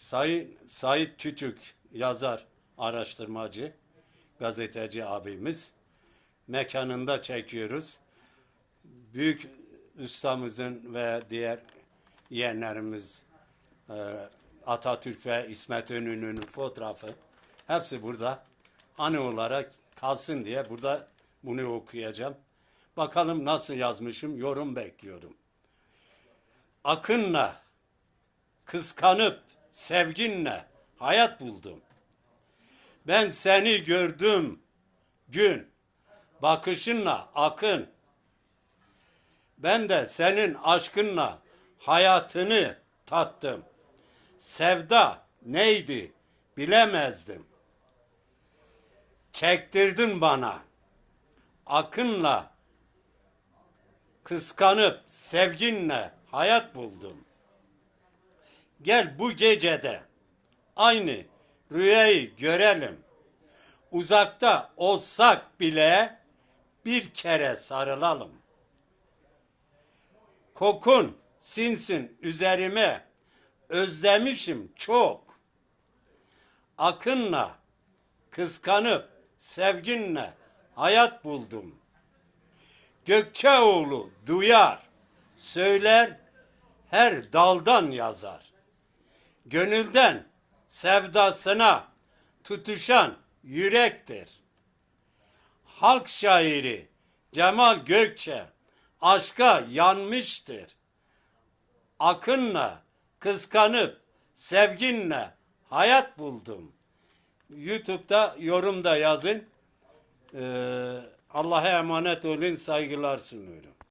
Sayın Sait Küçük yazar, araştırmacı, gazeteci abimiz mekanında çekiyoruz. Büyük ustamızın ve diğer yeğenlerimiz e, Atatürk ve İsmet İnönü'nün fotoğrafı hepsi burada. Anı olarak kalsın diye burada bunu okuyacağım. Bakalım nasıl yazmışım, yorum bekliyorum. Akınla, kıskanıp sevginle hayat buldum. Ben seni gördüm gün, bakışınla akın. Ben de senin aşkınla hayatını tattım. Sevda neydi bilemezdim. Çektirdin bana. Akınla kıskanıp sevginle hayat buldum. Gel bu gecede aynı rüyayı görelim. Uzakta olsak bile bir kere sarılalım. Kokun sinsin üzerime özlemişim çok. Akınla kıskanıp sevginle hayat buldum. Gökçeoğlu duyar, söyler, her daldan yazar. Gönülden sevdasına tutuşan yürektir. Halk şairi Cemal Gökçe aşka yanmıştır. Akınla, kıskanıp, sevginle hayat buldum. YouTube'da yorum da yazın. Ee, Allah'a emanet olun, saygılar sunuyorum.